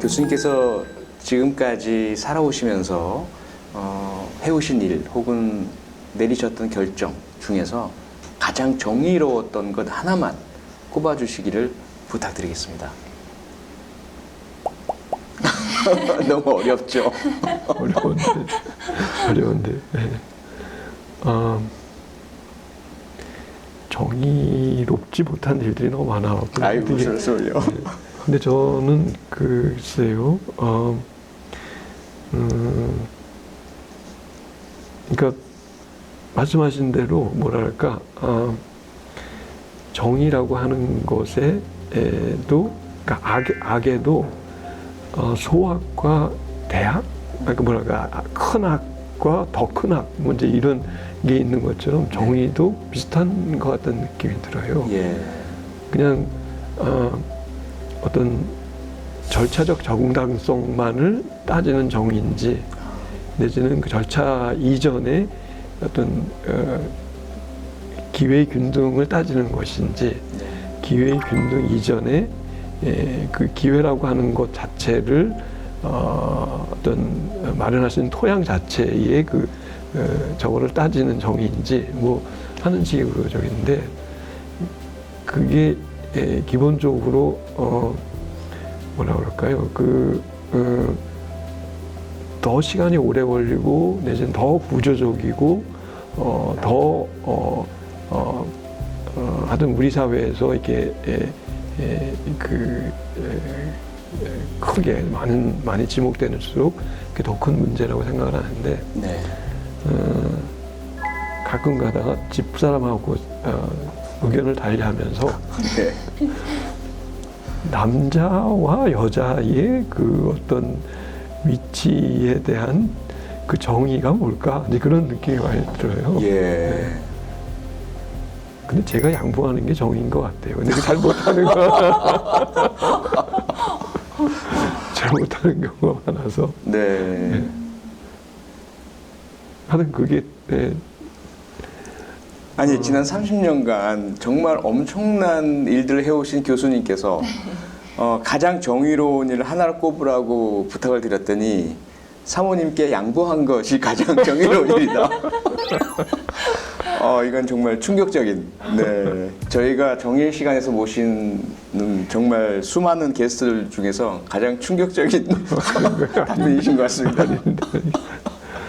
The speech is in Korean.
교수님께서 지금까지 살아오시면서 어, 해오신 일 혹은 내리셨던 결정 중에서 가장 정의로웠던 것 하나만 꼽아주시기를 부탁드리겠습니다. 너무 어렵죠. 어려운데 어려운데 네. 아, 정의롭지 못한 일들이 너무 많아. 아이고 되게- 무슨 소리요? 근데 저는 글쎄요, 어, 음, 그러니까 말씀하신 대로 뭐랄까 어, 정의라고 하는 것에도, 그러니까 악, 악에도 어, 소악과 대악, 그러니까 뭐랄까 큰 악과 더 큰 악, 뭐 이제 이런 게 있는 것처럼 정의도 비슷한 것 같다는 느낌이 들어요. 예. 그냥 어, 어떤 절차적 정당성만을 따지는 정의인지 내지는 그 절차 이전에 어떤 어, 기회 균등을 따지는 것인지 네. 기회 균등 이전에 예, 그 기회라고 하는 것 자체를 어, 어떤 마련하신 토양 자체의 그 어, 저거를 따지는 정의인지 뭐 하는 식으로 저기인데 그게 예, 기본적으로 어 뭐라 그럴까요? 그 어, 더 시간이 오래 걸리고 내지는 더 구조적이고 어, 더 어, 어, 어, 하여튼 우리 사회에서 이렇게 예, 예, 그 예, 예, 크게 많은 많이 지목되는수록 그게 더 큰 문제라고 생각을 하는데 네. 어, 가끔 가다가 집사람하고 어, 의견을 달리하면서 네. 남자와 여자의 그 어떤 위치에 대한 그 정의가 뭘까? 이제 그런 느낌이 많이 들어요. 예. 근데 제가 양보하는 게 정의인 것 같아요. 근데 잘 못하는 거. 잘 못하는 경우가 많아서. 네. 하여튼 그게, 네, 아니 지난 30년간 정말 엄청난 일들을 해오신 교수님께서 어, 가장 정의로운 일을 하나를 꼽으라고 부탁을 드렸더니 사모님께 양보한 것이 가장 정의로운 일이다. 어, 이건 정말 충격적인. 네, 저희가 정일 시간에서 모신 정말 수많은 게스트들 중에서 가장 충격적인 답변이신 것 같습니다.